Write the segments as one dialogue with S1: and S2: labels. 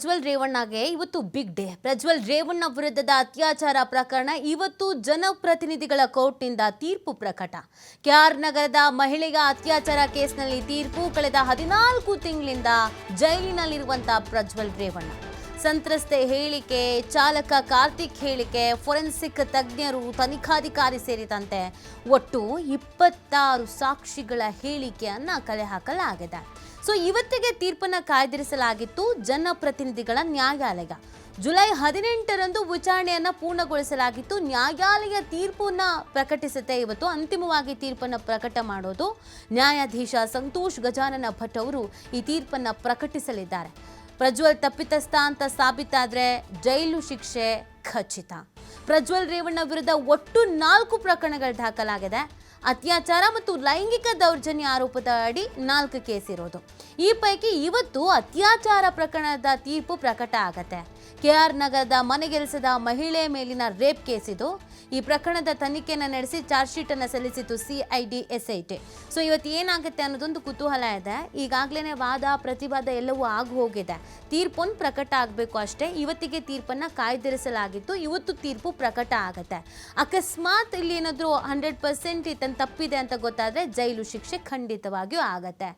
S1: ಪ್ರಜ್ವಲ್ ರೇವಣ್ಣಗೆ ಇವತ್ತು big day Prajwal Revanna ವಿರುದ್ಧದ ಅತ್ಯಾಚಾರ ಪ್ರಕರಣ ಇವತ್ತು ಜನಪ್ರತಿನಿಧಿಗಳ ಕೋರ್ಟ್ನಿಂದ ತೀರ್ಪು ಪ್ರಕಟ. ಕೆಆರ್ ನಗರದ ಮಹಿಳೆಯ ಅತ್ಯಾಚಾರ ಕೇಸ್ನಲ್ಲಿ ತೀರ್ಪು ಕಳೆದ ಹದಿನಾಲ್ಕು ತಿಂಗಳಿಂದ ಜೈಲಿನಲ್ಲಿರುವಂತಹ ಪ್ರಜ್ವಲ್ ರೇವಣ್ಣ. ಸಂತ್ರಸ್ತೆ ಹೇಳಿಕೆ, ಚಾಲಕ ಕಾರ್ತಿಕ್ ಹೇಳಿಕೆ, ಫೊರೆನ್ಸಿಕ್ ತಜ್ಞರು, ತನಿಖಾಧಿಕಾರಿ ಸೇರಿದಂತೆ ಒಟ್ಟು ಇಪ್ಪತ್ತಾರು ಸಾಕ್ಷಿಗಳ ಹೇಳಿಕೆಯನ್ನು ಕಲೆ ಹಾಕಲಾಗಿದೆ. ಸೊ ಇವತ್ತಿಗೆ ತೀರ್ಪನ್ನು ಕಾಯ್ದಿರಿಸಲಾಗಿತ್ತು ಜನಪ್ರತಿನಿಧಿಗಳ ನ್ಯಾಯಾಲಯ. ಜುಲೈ ಹದಿನೆಂಟರಂದು ವಿಚಾರಣೆಯನ್ನು ಪೂರ್ಣಗೊಳಿಸಲಾಗಿತ್ತು. ನ್ಯಾಯಾಲಯ ತೀರ್ಪನ್ನ ಪ್ರಕಟಿಸುತ್ತೆ. ಇವತ್ತು ಅಂತಿಮವಾಗಿ ತೀರ್ಪನ್ನು ಪ್ರಕಟ ಮಾಡೋದು ನ್ಯಾಯಾಧೀಶ ಸಂತೋಷ್ ಗಜಾನನ ಭಟ್ ಅವರು ಈ ತೀರ್ಪನ್ನು ಪ್ರಕಟಿಸಲಿದ್ದಾರೆ. ಪ್ರಜ್ವಲ್ ತಪ್ಪಿತಸ್ಥ ಅಂತ ಸಾಬೀತಾದ್ರೆ ಜೈಲು ಶಿಕ್ಷೆ ಖಚಿತ. ಪ್ರಜ್ವಲ್ ರೇವಣ್ಣ ವಿರುದ್ಧ ಒಟ್ಟು ನಾಲ್ಕು ಪ್ರಕರಣಗಳು ದಾಖಲಾಗಿದೆ. ಅತ್ಯಾಚಾರ ಮತ್ತು ಲೈಂಗಿಕ ದೌರ್ಜನ್ಯ ಆರೋಪದ ಅಡಿ ನಾಲ್ಕು ಕೇಸ್ ಇರೋದು. ಈ ಪೈಕಿ ಇವತ್ತು ಅತ್ಯಾಚಾರ ಪ್ರಕರಣದ ತೀರ್ಪು ಪ್ರಕಟ ಆಗತ್ತೆ. ಕೆಆರ್ ನಗರದ ಮನೆಗೆಲಸದ ಮಹಿಳೆ ಮೇಲಿನ ರೇಪ್ ಕೇಸ್ ಇದು. ಈ ಪ್ರಕರಣದ ತನಿಖೆಯನ್ನು ನಡೆಸಿ ಚಾರ್ಜ್ ಶೀಟ್ ಅನ್ನು ಸಲ್ಲಿಸಿತು ಸಿಐಡಿ ಎಸ್ಐಟಿ ಸೊ ಇವತ್ತು ಏನಾಗುತ್ತೆ ಅನ್ನೋದೊಂದು ಕುತೂಹಲ ಇದೆ. ಈಗಾಗಲೇ ವಾದ, ಪ್ರತಿವಾದ ಎಲ್ಲವೂ ಆಗಿ ಹೋಗಿದೆ. ತೀರ್ಪೊಂದು ಪ್ರಕಟ ಆಗಬೇಕು ಅಷ್ಟೇ. ಇವತ್ತಿಗೆ ತೀರ್ಪನ್ನು ಕಾಯ್ದಿರಿಸಲಾಗಿತ್ತು. ಇವತ್ತು ತೀರ್ಪು ಪ್ರಕಟ ಆಗುತ್ತೆ. ಅಕಸ್ಮಾತ್ ಇಲ್ಲಿ ಏನಾದರೂ ಹಂಡ್ರೆಡ್ ಪರ್ಸೆಂಟ್ ಈತನ ತಪ್ಪಿದೆ ಅಂತ ಗೊತ್ತಾದರೆ ಜೈಲು ಶಿಕ್ಷೆ ಖಂಡಿತವಾಗಿಯೂ ಆಗತ್ತೆ.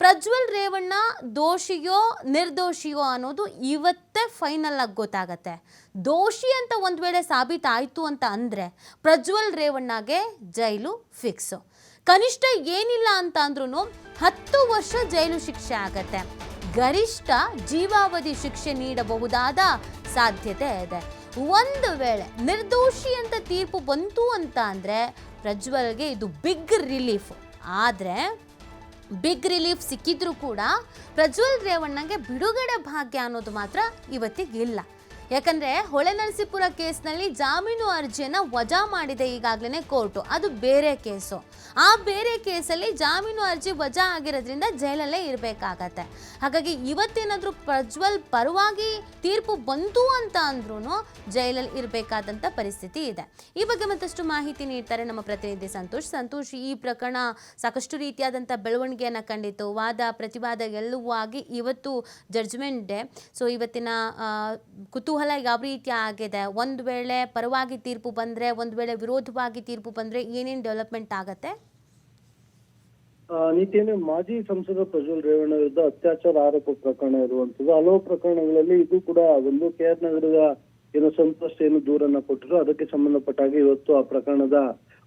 S1: ಪ್ರಜ್ವಲ್ ರೇವಣ್ಣ ದೋಷಿಯೋ ನಿರ್ದೋಷಿಯೋ ಅನ್ನೋದು ಇವತ್ತೇ ಫೈನಲ್ ಆಗಿ ಗೊತ್ತಾಗತ್ತೆ. ದೋಷಿ ಅಂತ ಒಂದು ವೇಳೆ ಸಾಬೀತಾಯಿತು ಅಂತ ಅಂದರೆ ಪ್ರಜ್ವಲ್ ರೇವಣ್ಣಗೆ ಜೈಲು ಫಿಕ್ಸು. ಕನಿಷ್ಠ ಏನಿಲ್ಲ ಅಂತ ಅಂದ್ರೂ ಹತ್ತು ವರ್ಷ ಜೈಲು ಶಿಕ್ಷೆ ಆಗತ್ತೆ. ಗರಿಷ್ಠ ಜೀವಾವಧಿ ಶಿಕ್ಷೆ ನೀಡಬಹುದಾದ ಸಾಧ್ಯತೆ ಇದೆ. ಒಂದು ವೇಳೆ ನಿರ್ದೋಷಿ ಅಂತ ತೀರ್ಪು ಬಂತು ಅಂತ ಅಂದರೆ ಪ್ರಜ್ವಲ್ಗೆ ಇದು ಬಿಗ್ ರಿಲೀಫ್. ಆದರೆ ಬಿಗ್ ರಿಲೀಫ್ ಸಿಕ್ಕಿದ್ರೂ ಕೂಡ ಪ್ರಜ್ವಲ್ ರೇವಣ್ಣಗೆ ಬಿಡುಗಡೆ ಭಾಗ್ಯ ಅನ್ನೋದು ಮಾತ್ರ ಇವತ್ತಿಗಿಲ್ಲ. ಯಾಕಂದ್ರೆ ಹೊಳೆನರಸೀಪುರ ಕೇಸ್ನಲ್ಲಿ ಜಾಮೀನು ಅರ್ಜಿಯನ್ನು ವಜಾ ಮಾಡಿದೆ ಈಗಾಗಲೇ ಕೋರ್ಟು. ಅದು ಬೇರೆ ಕೇಸು. ಆ ಬೇರೆ ಕೇಸಲ್ಲಿ ಜಾಮೀನು ಅರ್ಜಿ ವಜಾ ಆಗಿರೋದ್ರಿಂದ ಜೈಲಲ್ಲೇ ಇರಬೇಕಾಗತ್ತೆ. ಹಾಗಾಗಿ ಇವತ್ತೇನಾದರೂ ಪ್ರಜ್ವಲ್ ಪರವಾಗಿ ತೀರ್ಪು ಬಂತು ಅಂತ ಅಂದ್ರೂ ಜೈಲಲ್ಲಿ ಇರಬೇಕಾದಂಥ ಪರಿಸ್ಥಿತಿ ಇದೆ. ಈ ಬಗ್ಗೆ ಮತ್ತಷ್ಟು ಮಾಹಿತಿ ನೀಡ್ತಾರೆ ನಮ್ಮ ಪ್ರತಿನಿಧಿ ಸಂತೋಷ್. ಸಂತೋಷ್ ಈ ಪ್ರಕರಣ ಸಾಕಷ್ಟು ರೀತಿಯಾದಂಥ ಬೆಳವಣಿಗೆಯನ್ನು ಕಂಡಿತು ವಾದ ಪ್ರತಿವಾದ ಎಲ್ಲವೂ ಆಗಿ ಇವತ್ತು ಜಡ್ಜ್ಮೆಂಟ್ ಡೇ ಸೊ ಇವತ್ತಿನ ಆ, ಕುತೂಹಲ ಯಾವ ರೀತಿ ಆಗಿದೆ. ಒಂದು ವೇಳೆ ಪರವಾಗಿ ತೀರ್ಪು ಬಂದರೆ ಒಂದು ವೇಳೆ ವಿರೋಧವಾಗಿ ತೀರ್ಪು ಬಂದರೆ ಏನೇನು ಡೆವಲಪ್ಮೆಂಟ್ ಆಗತ್ತೆ?
S2: ಆ, ನಿತ್ಯನೇ ಮಾಜಿ ಸಂಸದ ಪ್ರಜ್ವಲ್ ರೇವಣ್ಣ ವಿರುದ್ಧ ಅತ್ಯಾಚಾರ ಆರೋಪ ಪ್ರಕರಣ ಇರುವಂತದ್ದು ಹಲವು ಪ್ರಕರಣಗಳಲ್ಲಿ ಇದು ಕೂಡ ಒಂದು ಕೆ ಆರ್ ನಗರದ ಏನು ಸಂತ್ರಸ್ತ ಏನು ದೂರನ್ನ ಕೊಟ್ಟರು ಅದಕ್ಕೆ ಸಂಬಂಧಪಟ್ಟ ಹಾಗೆ ಇವತ್ತು ಆ ಪ್ರಕರಣದ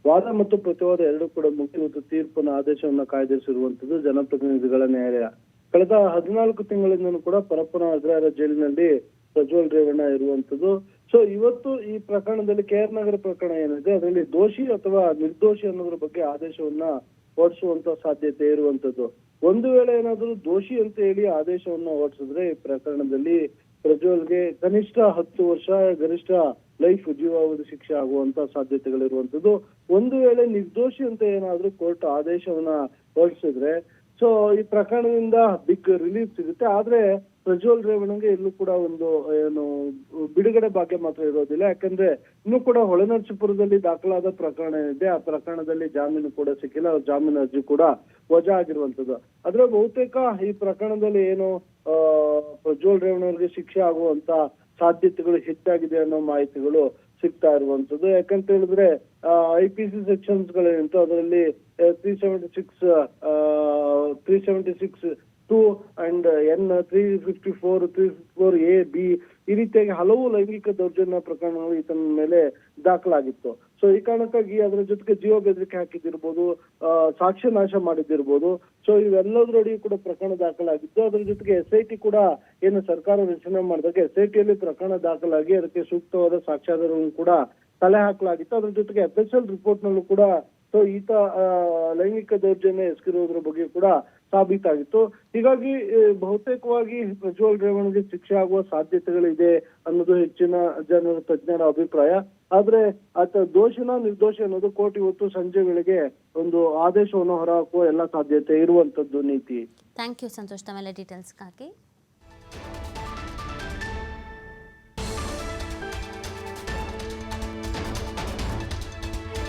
S2: ವಾದ ಮತ್ತು ಪ್ರತಿವಾದ ಎರಡೂ ಕೂಡ ಮುಖ್ಯ ಇವತ್ತು ತೀರ್ಪಿನ ಆದೇಶವನ್ನ ಕಾಯ್ದಿರಿಸಿರುವಂತದ್ದು ಜನಪ್ರತಿನಿಧಿಗಳ ನ್ಯಾಯಾಲಯ. ಕಳೆದ ಹದಿನಾಲ್ಕು ತಿಂಗಳಿಂದಲೂ ಕೂಡ ಪರಪ್ಪನ ಅಗ್ರಹಾರ ಜೈಲಿನಲ್ಲಿ ಪ್ರಜ್ವಲ್ ರೇವಣ್ಣ ಇರುವಂತದ್ದು. ಸೊ ಇವತ್ತು ಈ ಪ್ರಕರಣದಲ್ಲಿ ಕೆ ಆರ್ ನಗರ ಪ್ರಕರಣ ಏನಿದೆ, ಅದರಲ್ಲಿ ದೋಷಿ ಅಥವಾ ನಿರ್ದೋಷಿ ಅನ್ನೋದ್ರ ಬಗ್ಗೆ ಆದೇಶವನ್ನ ಹೊರಡಿಸುವಂತ ಸಾಧ್ಯತೆ ಇರುವಂತದ್ದು. ಒಂದು ವೇಳೆ ಏನಾದ್ರೂ ದೋಷಿ ಅಂತ ಹೇಳಿ ಆದೇಶವನ್ನ ಹೊರಡಿಸಿದ್ರೆ ಈ ಪ್ರಕರಣದಲ್ಲಿ ಪ್ರಜ್ವಲ್ಗೆ ಕನಿಷ್ಠ ಹತ್ತು ವರ್ಷ, ಗರಿಷ್ಠ ಲೈಫ್ ಜೀವಾವಧಿ ಶಿಕ್ಷೆ ಆಗುವಂತ ಸಾಧ್ಯತೆಗಳಿರುವಂತದ್ದು. ಒಂದು ವೇಳೆ ನಿರ್ದೋಷಿ ಅಂತ ಏನಾದ್ರೂ ಕೋರ್ಟ್ ಆದೇಶವನ್ನ ಹೊರಡಿಸಿದ್ರೆ ಸೊ ಈ ಪ್ರಕರಣದಿಂದ ಬಿಗ್ ರಿಲೀಫ್ ಸಿಗುತ್ತೆ. ಆದ್ರೆ ಪ್ರಜ್ವಲ್ ರೇವಣ್ಣಗೆ ಇಲ್ಲೂ ಕೂಡ ಒಂದು, ಏನು, ಬಿಡುಗಡೆ ಭಾಗ್ಯ ಮಾತ್ರ ಇರೋದಿಲ್ಲ. ಯಾಕಂದ್ರೆ ಇನ್ನೂ ಕೂಡ ಹೊಳೆನರಸೀಪುರದಲ್ಲಿ ದಾಖಲಾದ ಪ್ರಕರಣ ಇದೆ. ಆ ಪ್ರಕರಣದಲ್ಲಿ ಜಾಮೀನು ಕೂಡ ಸಿಕ್ಕಿಲ್ಲ. ಜಾಮೀನು ಅರ್ಜಿ ಕೂಡ ವಜಾ ಆಗಿರುವಂತದ್ದು ಆದ್ರೆ ಬಹುತೇಕ ಈ ಪ್ರಕರಣದಲ್ಲಿ ಏನು ಪ್ರಜ್ವಲ್ ರೇವಣ್ಣವ್ರಿಗೆ ಶಿಕ್ಷೆ ಆಗುವಂತ ಸಾಧ್ಯತೆಗಳು ಹೆಚ್ಚಾಗಿದೆ ಅನ್ನೋ ಮಾಹಿತಿಗಳು ಸಿಗ್ತಾ ಇರುವಂತದ್ದು ಯಾಕಂತ ಹೇಳಿದ್ರೆ ಐ ಪಿ ಸಿ ಸೆಕ್ಷನ್ಸ್ ಗಳೇನಿತ್ತು ಅದರಲ್ಲಿ three seventy six three seventy six two and N three fifty four three four A B ಈ ರೀತಿಯಾಗಿ ಹಲವು ಲೈಂಗಿಕ ದೌರ್ಜನ್ಯ ಪ್ರಕರಣಗಳು ಈತನ ಮೇಲೆ ದಾಖಲಾಗಿತ್ತು. ಸೊ ಈ ಕಾರಣಕ್ಕಾಗಿ ಅದರ ಜೊತೆಗೆ ಜೀವ ಬೆದರಿಕೆ ಹಾಕಿದ್ದಿರ್ಬೋದು ಸಾಕ್ಷ್ಯ ನಾಶ ಮಾಡಿದ್ದಿರ್ಬೋದು. ಸೊ ಇವೆಲ್ಲದರಡಿ ಕೂಡ ಪ್ರಕರಣ ದಾಖಲಾಗಿತ್ತು. ಅದ್ರ ಜೊತೆಗೆ ಎಸ್ ಐ ಟಿ ಕೂಡ ಏನು ಸರ್ಕಾರ ರಚನೆ ಮಾಡಿದಾಗ ಎಸ್ ಐ ಟಿಯಲ್ಲಿ ಪ್ರಕರಣ ದಾಖಲಾಗಿ ಅದಕ್ಕೆ ಸೂಕ್ತವಾದ ಸಾಕ್ಷ್ಯಾಧಾರವನ್ನು ಕೂಡ ತಲೆ ಹಾಕಲಾಗಿತ್ತು. ಅದ್ರ ಜೊತೆಗೆ ಎಫ್ ಎಸ್ ಎಲ್ ರಿಪೋರ್ಟ್ ನಲ್ಲೂ ಕೂಡ ಸೊ ಈತ ಲೈಂಗಿಕ ದೌರ್ಜನ್ಯ ಎಸಗಿರೋದ್ರ ಬಗ್ಗೆ ಕೂಡ ಸಾಬೀತಾಗಿತ್ತು. ಹೀಗಾಗಿ ಬಹುತೇಕವಾಗಿ ಪ್ರಜ್ವಲ್ ರೇವಣ್ಗೆ ಶಿಕ್ಷೆ ಆಗುವ ಸಾಧ್ಯತೆಗಳಿದೆ ಅನ್ನೋದು ಹೆಚ್ಚಿನ ಜನರ ತಜ್ಞರ ಅಭಿಪ್ರಾಯ. ಆದ್ರೆ, ಆತ ದೋಷಿನ ನಿರ್ದೋಷ ಅನ್ನೋದು ಕೋರ್ಟ್ ಇವತ್ತು ಸಂಜೆ ವೇಳೆಗೆ ಒಂದು ಆದೇಶವನ್ನು ಹೊರಹಾಕುವ ಎಲ್ಲ ಸಾಧ್ಯತೆ ಇರುವಂತದ್ದು ನೀತಿ.
S1: Thank you Santosh. ತಮ್ಮೆಲ್ಲ ಡೀಟೇಲ್ಸ್ಗಾಗಿ